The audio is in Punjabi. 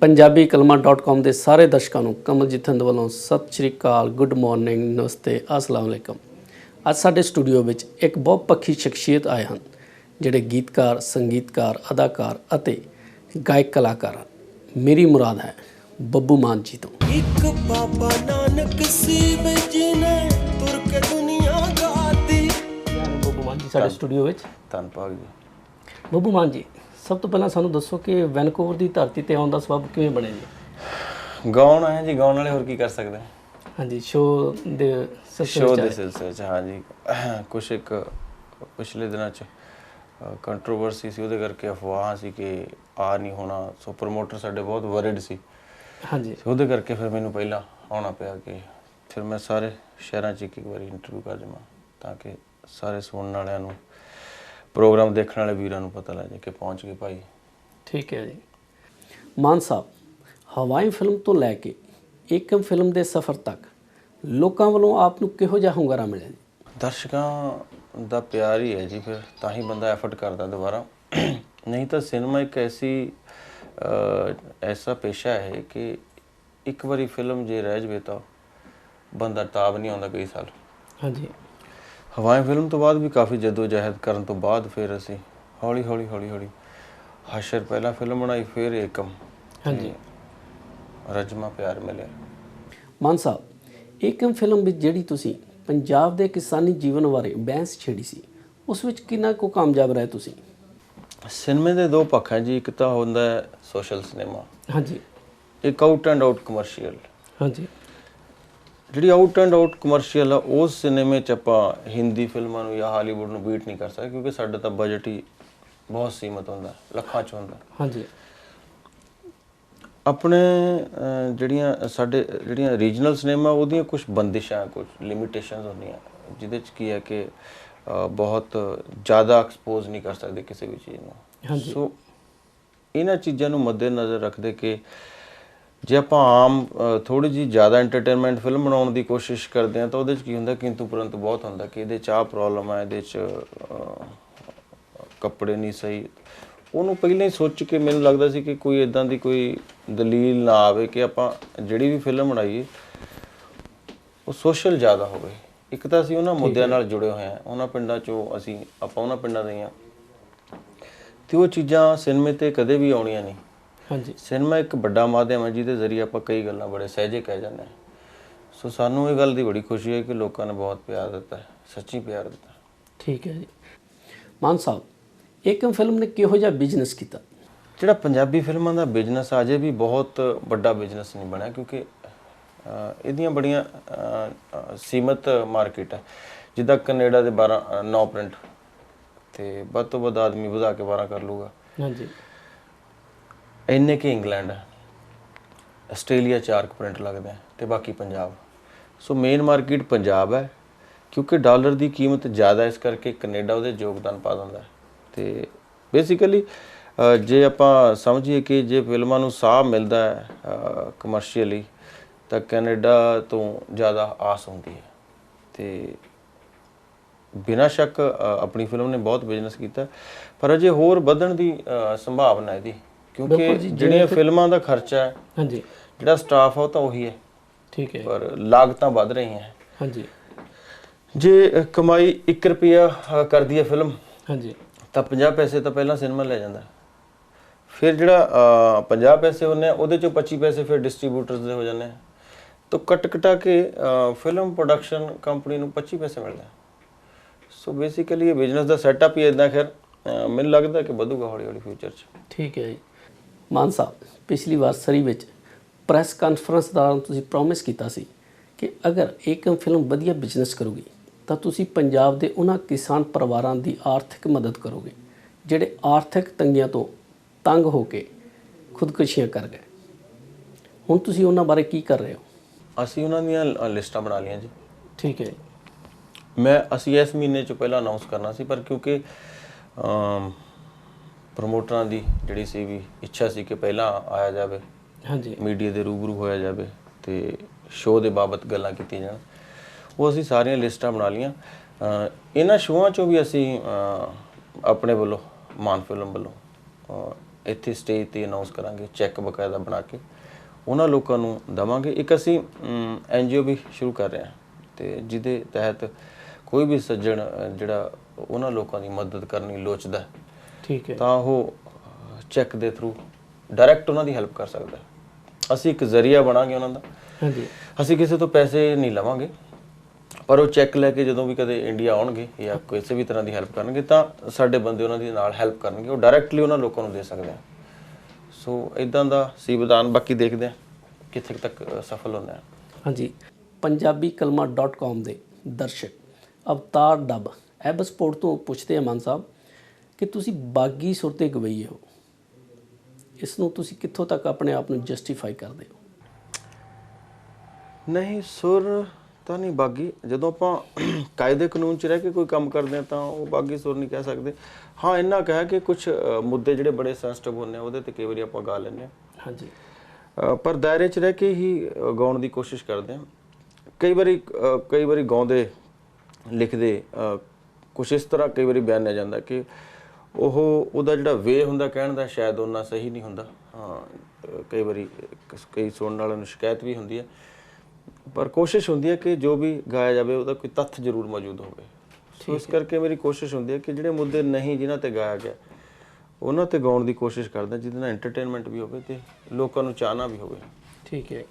ਪੰਜਾਬੀ ਕਲਮਾ.com ਦੇ ਸਾਰੇ ਦਰਸ਼ਕਾਂ ਨੂੰ ਕਮਲਜੀਤ ਹੰਦ ਵੱਲੋਂ ਸਤਿ ਸ਼੍ਰੀ ਅਕਾਲ ਗੁੱਡ ਮਾਰਨਿੰਗ ਨਮਸਤੇ ਅਸਲਾਮ ਅਲੈਕਮ। ਅੱਜ ਸਾਡੇ ਸਟੂਡੀਓ ਵਿੱਚ ਇੱਕ ਬਹੁਤ ਪੱਖੀ ਸ਼ਖਸੀਅਤ ਆਏ ਹਨ ਜਿਹੜੇ ਗੀਤਕਾਰ ਸੰਗੀਤਕਾਰ ਅਦਾਕਾਰ ਅਤੇ ਗਾਇਕ ਕਲਾਕਾਰ ਹਨ। ਮੇਰੀ ਮੁਰਾਦ ਹੈ ਬੱਬੂ ਮਾਨ ਜੀ ਤੋਂ। ਇੱਕ ਬਾਬਾ ਨਾਨਕ ਸੀ ਜਿਨੇ ਤੁਰ ਕੇ ਦੁਨੀਆ ਗਾਤੀ। ਬੱਬੂ ਮਾਨ ਜੀ ਸਾਡੇ ਸਟੂਡੀਓ ਵਿੱਚ। ਧੰਨ ਭਾਗ ਜੀ। ਬੱਬੂ ਮਾਨ ਜੀ ਸਭ ਤੋਂ ਪਹਿਲਾਂ ਸਾਨੂੰ ਦੱਸੋ ਕਿ ਵੈਨਕੂਵਰ ਦੀ ਧਰਤੀ ਤੇ ਆਉਣ ਦਾ ਸਬਬ ਕਿਵੇਂ ਬਣਿਆ ਜੀ? ਗਾਉਣ ਆਏ ਜੀ ਗਾਉਣ ਵਾਲੇ ਹੋਰ ਕੀ ਕਰ ਸਕਦੇ ਹਾਂਜੀ ਸ਼ੋਅ ਦੇ ਸਿਲਸਿਲੇ ਦੇ। ਸਿਲਸਿਲੇ ਚ ਹਾਂ ਜੀ। ਕੁਛ ਇੱਕ ਪਿਛਲੇ ਦਿਨਾਂ ਚ ਕੰਟਰੋਵਰਸੀ ਸੀ ਉਹਦੇ ਕਰਕੇ ਅਫਵਾਹਾਂ ਸੀ ਕਿ ਆ ਨਹੀਂ ਹੋਣਾ। ਸੋ ਪ੍ਰੋਮੋਟਰ ਸਾਡੇ ਬਹੁਤ ਵਰਿਡ ਸੀ। ਹਾਂਜੀ। ਉਹਦੇ ਕਰਕੇ ਫਿਰ ਮੈਨੂੰ ਪਹਿਲਾਂ ਆਉਣਾ ਪਿਆ ਕਿ ਫਿਰ ਮੈਂ ਸਾਰੇ ਸ਼ਹਿਰਾਂ 'ਚ ਇੱਕ ਇੱਕ ਵਾਰੀ ਇੰਟਰਵਿਊ ਕਰ ਜਾਵਾਂ ਤਾਂ ਕਿ ਸਾਰੇ ਸੁਣਨ ਵਾਲਿਆਂ ਨੂੰ ਪ੍ਰੋਗਰਾਮ ਦੇਖਣ ਵਾਲੇ ਵੀਰਾਂ ਨੂੰ ਪਤਾ ਲੱਗ ਜਾਏ ਕਿ ਪਹੁੰਚ ਗਏ ਭਾਈ। ਠੀਕ ਹੈ ਜੀ। ਮਾਨ ਸਾਹਿਬ ਹਵਾਈ ਫਿਲਮ ਤੋਂ ਲੈ ਕੇ ਏਕਮ ਫਿਲਮ ਦੇ ਸਫ਼ਰ ਤੱਕ ਲੋਕਾਂ ਵੱਲੋਂ ਆਪ ਨੂੰ ਕਿਹੋ ਜਿਹਾ ਹੁੰਗਾਰਾ ਮਿਲਿਆ ਜੀ? ਦਰਸ਼ਕਾਂ ਦਾ ਪਿਆਰ ਹੀ ਹੈ ਜੀ ਫਿਰ ਤਾਂ ਹੀ ਬੰਦਾ ਐਫਰਟ ਕਰਦਾ ਦੁਬਾਰਾ। ਨਹੀਂ ਤਾਂ ਸਿਨੇਮਾ ਇੱਕ ਐਸੀ ਐਸਾ ਪੇਸ਼ਾ ਹੈ ਕਿ ਇੱਕ ਵਾਰੀ ਫਿਲਮ ਜੇ ਰਹਿ ਜਵੇ ਤਾਂ ਬੰਦਾ ਤਾਬ ਨਹੀਂ ਆਉਂਦਾ ਕਈ ਸਾਲ। ਹਾਂਜੀ। ਹਵਾਈ ਫਿਲਮ ਤੋਂ ਬਾਅਦ ਵੀ ਕਾਫੀ ਜਦੋਜਹਿਦ ਕਰਨ ਤੋਂ ਬਾਅਦ ਫਿਰ ਅਸੀਂ ਹੌਲੀ ਹੌਲੀ ਹੌਲੀ ਹੌਲੀ ਹਸ਼ਰ ਪਹਿਲਾਂ ਫਿਲਮ ਬਣਾਈ ਫਿਰ ਏਕਮ। ਹਾਂਜੀ। ਰਜਮਾ ਪਿਆਰ ਮਿਲਿਆ। ਮਾਨ ਸਾਹਿਬ ਏਕਮ ਫਿਲਮ ਵਿੱਚ ਜਿਹੜੀ ਤੁਸੀਂ ਪੰਜਾਬ ਦੇ ਕਿਸਾਨੀ ਜੀਵਨ ਬਾਰੇ ਬਹਿਸ ਛੇੜੀ ਸੀ ਉਸ ਵਿੱਚ ਕਿੰਨਾ ਕੁ ਕਾਮਯਾਬ ਰਹੇ ਤੁਸੀਂ? ਸਿਨੇਮੇ ਦੇ ਦੋ ਪੱਖ ਹੈ ਜੀ ਇੱਕ ਤਾਂ ਹੁੰਦਾ ਹੈ ਸੋਸ਼ਲ ਸਿਨੇਮਾ। ਹਾਂਜੀ। ਇੱਕ ਆਊਟ ਐਂਡ ਆਊਟ ਕਮਰਸ਼ੀਅਲ ਹਾਂਜੀ। ਜਿਹੜੀ ਆਊਟ ਐਂਡ ਆਊਟ ਕਮਰਸ਼ੀਅਲ ਆ ਉਸ ਸਿਨੇਮੇ ਚ ਆਪਾਂ ਹਿੰਦੀ ਫਿਲਮਾਂ ਨੂੰ ਜਾਂ ਹਾਲੀਵੁੱਡ ਨੂੰ ਬੀਟ ਨਹੀਂ ਕਰ ਸਕਦੇ ਕਿਉਂਕਿ ਸਾਡਾ ਤਾਂ ਬਜਟ ਹੀ ਬਹੁਤ ਸੀਮਤ ਹੁੰਦਾ ਲੱਖਾਂ ਚ ਹੁੰਦਾ। ਹਾਂਜੀ। ਆਪਣੇ ਜਿਹੜੀਆਂ ਸਾਡੇ ਜਿਹੜੀਆਂ ਰੀਜਨਲ ਸਿਨੇਮਾ ਉਹਦੀਆਂ ਕੁਝ ਬੰਦਿਸ਼ਾਂ ਕੁਝ ਲਿਮਿਟੇਸ਼ਨਸ ਹੁੰਦੀਆਂ ਜਿਹਦੇ ਚ ਕੀ ਹੈ ਕਿ ਬਹੁਤ ਜ਼ਿਆਦਾ ਐਕਸਪੋਜ਼ ਨਹੀਂ ਕਰ ਸਕਦੇ ਕਿਸੇ ਵੀ ਚੀਜ਼ ਨੂੰ। ਹਾਂਜੀ। ਸੋ ਇਹਨਾਂ ਚੀਜ਼ਾਂ ਨੂੰ ਮੱਦੇਨਜ਼ਰ ਰੱਖਦੇ ਕਿ ਜੇ ਆਪਾਂ ਆਮ ਥੋੜੀ ਜੀ ਜ਼ਿਆਦਾ ਐਂਟਰਟੇਨਮੈਂਟ ਫਿਲਮ ਬਣਾਉਣ ਦੀ ਕੋਸ਼ਿਸ਼ ਕਰਦੇ ਹਾਂ ਤਾਂ ਉਹਦੇ ਚ ਕੀ ਹੁੰਦਾ ਕਿੰਤੂ ਪਰੰਤੂ ਬਹੁਤ ਹੁੰਦਾ ਕਿ ਇਹਦੇ ਚ ਆਹ ਪ੍ਰੋਬਲਮ ਹੈ ਇਹਦੇ ਚ ਕੱਪੜੇ ਨਹੀਂ ਸਹੀ। ਉਹਨੂੰ ਪਹਿਲਾਂ ਹੀ ਸੋਚ ਕੇ ਮੈਨੂੰ ਲੱਗਦਾ ਸੀ ਕਿ ਕੋਈ ਇਦਾਂ ਦੀ ਕੋਈ ਦਲੀਲ ਨਾ ਆਵੇ ਕਿ ਆਪਾਂ ਜਿਹੜੀ ਵੀ ਫਿਲਮ ਬਣਾਈਏ ਉਹ ਸੋਸ਼ਲ ਜ਼ਿਆਦਾ ਹੋਵੇ। ਇੱਕ ਤਾਂ ਅਸੀਂ ਉਹਨਾਂ ਮੁੱਦਿਆਂ ਨਾਲ ਜੁੜੇ ਹੋਏ ਹਾਂ। ਉਹਨਾਂ ਪਿੰਡਾਂ ਚੋਂ ਅਸੀਂ ਆਪਾਂ ਉਹਨਾਂ ਪਿੰਡਾਂ ਦੇ ਹਾਂ ਤੇ ਉਹ ਚੀਜ਼ਾਂ ਸਿਨੇਮੇ ਤੇ ਕਦੇ ਵੀ ਆਉਣੀਆਂ ਨਹੀਂ। ਹਾਂਜੀ। ਸਿਨੇਮਾ ਇੱਕ ਵੱਡਾ ਮਾਧਿਅਮ ਹੈ ਜਿਹਦੇ ਜ਼ਰੀਏ ਆਪਾਂ ਕਈ ਗੱਲਾਂ ਬੜੇ ਸਹਿਜੇ ਕਹਿ ਜਾਂਦੇ ਹਾਂ। ਸੋ ਸਾਨੂੰ ਇਹ ਗੱਲ ਦੀ ਬੜੀ ਖੁਸ਼ੀ ਹੈ ਕਿ ਲੋਕਾਂ ਨੇ ਬਹੁਤ ਪਿਆਰ ਦਿੱਤਾ ਹੈ ਸੱਚੀ ਪਿਆਰ ਦਿੱਤਾ। ਠੀਕ ਹੈ ਜੀ। ਮਾਨ ਸਾਹਿਬ ਏਕਮ ਫਿਲਮ ਨੇ ਕਿਹੋ ਜਿਹਾ ਬਿਜ਼ਨਸ ਕੀਤਾ? ਜਿਹੜਾ ਪੰਜਾਬੀ ਫਿਲਮਾਂ ਦਾ ਬਿਜ਼ਨਸ ਅਜੇ ਵੀ ਬਹੁਤ ਵੱਡਾ ਬਿਜ਼ਨਸ ਨਹੀਂ ਬਣਿਆ ਕਿਉਂਕਿ ਇਹਦੀਆਂ ਬੜੀਆਂ ਸੀਮਤ ਮਾਰਕੀਟ ਹੈ। ਜਿੱਦਾਂ ਕੈਨੇਡਾ ਦੇ 12 9 ਪ੍ਰਿੰਟ ਤੇ ਵੱਧ ਤੋਂ ਵੱਧ ਆਦਮੀ ਵਧਾ ਕੇ 12 ਕਰ ਲੂਗਾ ਹਾਂਜੀ। ਇੰਨੇ ਕਿ ਇੰਗਲੈਂਡ, ਆਸਟ੍ਰੇਲੀਆ ਚਾਰ ਪ੍ਰਿੰਟ ਲੱਗਦੇ ਆ ਤੇ ਬਾਕੀ Punjab. So main market Punjab ਹੈ, ਕਿਉਂਕਿ ਡਾਲਰ ਦੀ ਕੀਮਤ ਜ਼ਿਆਦਾ ਇਸ ਕਰਕੇ ਕੈਨੇਡਾ ਉਹਦੇ ਯੋਗਦਾਨ ਪਾ ਦਿੰਦਾ ਹੈ। ਤੇ ਬੇਸਿਕਲੀ ਜੇ ਆਪਾਂ ਸਮਝੀਏ ਕਿ ਜੇ ਫਿਲਮਾਂ ਨੂੰ ਸਾਹ ਮਿਲਦਾ ਹੈ ਕਮਰਸ਼ੀਅਲੀ ਤਾਂ ਕੈਨੇਡਾ ਤੋਂ ਜ਼ਿਆਦਾ ਆਸ ਹੁੰਦੀ ਹੈ। ਤੇ ਬਿਨਾਂ ਸ਼ੱਕ ਆਪਣੀ ਫਿਲਮ ਨੇ ਬਹੁਤ ਬਿਜ਼ਨਸ ਕੀਤਾ। ਪਰ ਅਜੇ ਹੋਰ ਵਧਣ ਦੀ ਸੰਭਾਵਨਾ ਹੈ ਇਹਦੀ। ਕਿਉਂਕਿ ਬਿਲਕੁਲ ਜੀ, ਜਿਹੜੀਆਂ ਫਿਲਮਾਂ ਦਾ ਖਰਚਾ ਹੈ ਹਾਂਜੀ। ਜਿਹੜਾ ਸਟਾਫ ਆ ਉਹ ਤਾਂ ਉਹੀ ਹੈ। ਠੀਕ ਹੈ। ਪਰ ਲਾਗਤਾਂ ਵੱਧ ਰਹੀਆਂ ਹੈ। ਹਾਂਜੀ। ਜੇ ਅ, ਕਮਾਈ 1 ਰੁਪਿਆ ਅ, ਕਰਦੀ ਹੈ ਫਿਲਮ ਹਾਂਜੀ। ਤਾਂ 50 ਪੈਸੇ ਤਾਂ ਪਹਿਲਾਂ ਸਿਨੇਮਾ ਲੈ ਜਾਂਦਾ। ਹੈ। ਫਿਰ ਜਿਹੜਾ ਅ, 50 ਪੈਸੇ ਹੁੰਦੇ ਆ ਉਹਦੇ ਚੋਂ 25 ਪੈਸੇ ਫਿਰ ਡਿਸਟ੍ਰੀਬਿਊਟਰਸ ਦੇ ਹੋ ਜਾਂਦੇ ਆ ਤਾਂ ਕੱਟ ਕਟਾ ਕੇ ਅ, ਫਿਲਮ ਪ੍ਰੋਡਕਸ਼ਨ ਕੰਪਨੀ ਨੂੰ 25 ਪੈਸੇ ਮਿਲਦਾ। ਸੋ ਬੇਸਿਕਲੀ ਇਹ ਬਿਜ਼ਨਸ ਦਾ ਸੈਟਅਪ ਹੀ ਇਦਾਂ ਖੈਰ ਅ, ਮੈਨੂੰ ਲੱਗਦਾ ਕਿ ਵਧੂਗਾ ਹੌਲੀ ਹੌਲੀ ਫਿਊਚਰ 'ਚ। ਠੀਕ ਹੈ ਜੀ। ਮਾਨ ਸਾਹਿਬ ਪਿਛਲੀ ਵਾਰ ਸਰੀ ਵਿੱਚ ਪ੍ਰੈਸ ਕਾਨਫਰੰਸ ਦੌਰਾਨ ਤੁਸੀਂ ਪ੍ਰੋਮਿਸ ਕੀਤਾ ਸੀ ਕਿ ਅਗਰ ਏਕਮ ਫਿਲਮ ਵਧੀਆ ਬਿਜ਼ਨਸ ਕਰੂਗੀ ਤਾਂ ਤੁਸੀਂ ਪੰਜਾਬ ਦੇ ਉਹਨਾਂ ਕਿਸਾਨ ਪਰਿਵਾਰਾਂ ਦੀ ਆਰਥਿਕ ਮਦਦ ਕਰੋਗੇ ਜਿਹੜੇ ਆਰਥਿਕ ਤੰਗੀਆਂ ਤੋਂ ਤੰਗ ਹੋ ਕੇ ਖੁਦਕੁਸ਼ੀਆਂ ਕਰ ਗਏ। ਹੁਣ ਤੁਸੀਂ ਉਹਨਾਂ ਬਾਰੇ ਕੀ ਕਰ ਰਹੇ ਹੋ? ਅਸੀਂ ਉਹਨਾਂ ਦੀਆਂ ਲਿਸਟਾਂ ਬਣਾ ਲਈਆਂ ਜੀ। ਠੀਕ ਹੈ। ਮੈਂ ਅਸੀਂ ਇਸ ਮਹੀਨੇ ਚ ਪਹਿਲਾਂ ਅਨਾਉਂਸ ਕਰਨਾ ਸੀ ਪਰ ਕਿਉਂਕਿ ਪ੍ਰਮੋਟਰਾਂ ਦੀ ਜਿਹੜੀ ਸੀ ਵੀ ਇੱਛਾ ਸੀ ਕਿ ਪਹਿਲਾਂ ਆਇਆ ਜਾਵੇ ਹਾਂਜੀ। ਮੀਡੀਆ ਦੇ ਰੂਬਰੂ ਹੋਇਆ ਜਾਵੇ ਤੇ ਸ਼ੋਅ ਦੇ ਬਾਬਤ ਗੱਲਾਂ ਕੀਤੀਆਂ ਜਾਣ। ਉਹ ਅਸੀਂ ਸਾਰੀਆਂ ਲਿਸਟਾਂ ਬਣਾ ਲਈਆਂ। ਇਹਨਾਂ ਸ਼ੋਆਂ ਚੋਂ ਵੀ ਅਸੀਂ ਆਪਣੇ ਵੱਲੋਂ ਮਾਨ ਫਿਲਮ ਵੱਲੋਂ ਇੱਥੇ ਸਟੇਜ ਤੇ ਅਨਾਉਂਸ ਕਰਾਂਗੇ ਚੈੱਕ ਬਕਾਇਦਾ ਬਣਾ ਕੇ। ਉਹਨਾਂ ਲੋਕਾਂ ਨੂੰ ਦਵਾਂਗੇ। ਇੱਕ ਅਸੀਂ ਐਨਜੀਓ ਵੀ ਸ਼ੁਰੂ ਕਰ ਰਹੇ ਹਾਂ ਤੇ ਜਿਹਦੇ ਤਹਿਤ ਕੋਈ ਵੀ ਸੱਜਣ ਜਿਹੜਾ ਉਹਨਾਂ ਲੋਕਾਂ ਦੀ ਮਦਦ ਕਰਨੀ ਲੋਚਦਾ ਹੈ, ਠੀਕ ਹੈ। ਤਾਂ ਉਹ ਚੈੱਕ ਦੇ ਥਰੂ ਡਾਇਰੈਕਟ ਉਹਨਾਂ ਦੀ ਹੈਲਪ ਕਰ ਸਕਦਾ। ਅਸੀਂ ਇੱਕ ਜ਼ਰੀਆ ਬਣਾਂਗੇ ਉਹਨਾਂ ਦਾ। ਹਾਂਜੀ। ਅਸੀਂ ਕਿਸੇ ਤੋਂ ਪੈਸੇ ਨਹੀਂ ਲਵਾਂਗੇ ਪਰ ਉਹ ਚੈੱਕ ਲੈ ਕੇ ਜਦੋਂ ਵੀ ਕਦੇ ਇੰਡੀਆ ਆਉਣਗੇ ਜਾਂ ਕਿਸੇ ਵੀ ਤਰ੍ਹਾਂ ਦੀ ਹੈਲਪ ਕਰਨਗੇ ਤਾਂ ਸਾਡੇ ਬੰਦੇ ਉਹਨਾਂ ਦੀ ਨਾਲ ਹੈਲਪ ਕਰਨਗੇ। ਉਹ ਡਾਇਰੈਕਟਲੀ ਉਹਨਾਂ ਲੋਕਾਂ ਨੂੰ ਦੇ ਸਕਦੇ ਆ। ਸੋ ਇਦਾਂ ਦਾ ਸੀ ਵਿਧਾਨ ਬਾਕੀ ਦੇਖਦੇ ਆ ਕਿੱਥੇ ਤੱਕ ਸਫਲ ਹੁੰਦੇ ਹਾਂਜੀ। ਪੰਜਾਬੀਕਲਮਾ.com ਦੇ ਦਰਸ਼ਕ ਅਵਤਾਰ ਡੱਬ। ਐਬ ਸਪੋਰਟ ਤੋਂ ਪੁੱਛਦੇ ਆ ਮਾਨ ਸਾਹਿਬ ਕਿ ਤੁਸੀਂ ਬਾਗੀ ਸੁਰ ਤੇ ਗਵਈਏ ਹੋ। ਇਸ ਨੂੰ ਤੁਸੀਂ ਕਿੱਥੋਂ ਤੱਕ ਆਪਣੇ ਆਪ ਨੂੰ ਜਸਟੀਫਾਈ ਕਰਦੇ ਹੋ? ਨਹੀਂ ਸੁਰ ਤਾਂ ਨਹੀਂ ਬਾਗੀ। ਜਦੋਂ ਆਪਾਂ ਕਾਇਦੇ ਕਾਨੂੰਨ 'ਚ ਰਹਿ ਕੇ ਕੋਈ ਕੰਮ ਕਰਦੇ ਆ ਤਾਂ ਉਹ ਬਾਗੀ ਸੁਰ ਨਹੀਂ ਕਹਿ ਸਕਦੇ। ਹਾਂ ਇੰਨਾ ਕਹਿ ਕਿ ਕੁਝ ਮੁੱਦੇ ਜਿਹੜੇ ਬੜੇ ਸੈਂਸਿਟਿਵ ਹੁੰਦੇ ਆ ਉਹਦੇ ਤੇ ਕਈ ਵਾਰੀ ਆਪਾਂ ਗਾ ਲੈਂਦੇ ਆ ਹਾਂਜੀ। ਪਰ ਦਾਇਰੇ 'ਚ ਰਹਿ ਕੇ ਹੀ ਗਾਉਣ ਦੀ ਕੋਸ਼ਿਸ਼ ਕਰਦੇ ਹਾਂ। ਕਈ ਵਾਰੀ ਕਈ ਵਾਰੀ ਗਾਉਂਦੇ ਲਿਖਦੇ ਕੁਝ ਇਸ ਤਰ੍ਹਾਂ ਕਈ ਵਾਰੀ ਬਿਆਨਿਆ ਜਾਂਦਾ ਕਿ ਉਹ ਉਹਦਾ ਜਿਹੜਾ ਵੇ ਹੁੰਦਾ ਕਹਿਣ ਦਾ ਸ਼ਾਇਦ ਉਹਨਾਂ ਸਹੀ ਨਹੀਂ ਹੁੰਦਾ। ਹਾਂ ਕਈ ਵਾਰੀ ਕਈ ਸੁਣਨ ਵਾਲਿਆਂ ਨੂੰ ਸ਼ਿਕਾਇਤ ਵੀ ਹੁੰਦੀ ਹੈ। ਪਰ ਕੋਸ਼ਿਸ਼ ਹੁੰਦੀ ਹੈ ਕਿ ਜੋ ਵੀ ਗਾਇਆ ਜਾਵੇ ਉਹਦਾ ਕੋਈ ਤੱਥ ਜ਼ਰੂਰ ਮੌਜੂਦ ਹੋਵੇ। ਸੋ ਇਸ ਕਰਕੇ ਮੇਰੀ ਕੋਸ਼ਿਸ਼ ਹੁੰਦੀ ਹੈ ਕਿ ਜਿਹੜੇ ਮੁੱਦੇ ਨਹੀਂ ਜਿਨ੍ਹਾਂ ਤੇ ਗਾਇਆ ਗਿਆ ਉਹਨਾਂ ਤੇ ਗਾਉਣ ਦੀ ਕੋਸ਼ਿਸ਼ ਕਰਦਾ ਜਿਹਦੇ ਨਾਲ ਐਂਟਰਟੇਨਮੈਂਟ ਵੀ ਹੋਵੇ ਤੇ ਲੋਕਾਂ ਨੂੰ ਚਾਹਨਾ ਵੀ ਹੋਵੇ। ਠੀਕ ਹੈ।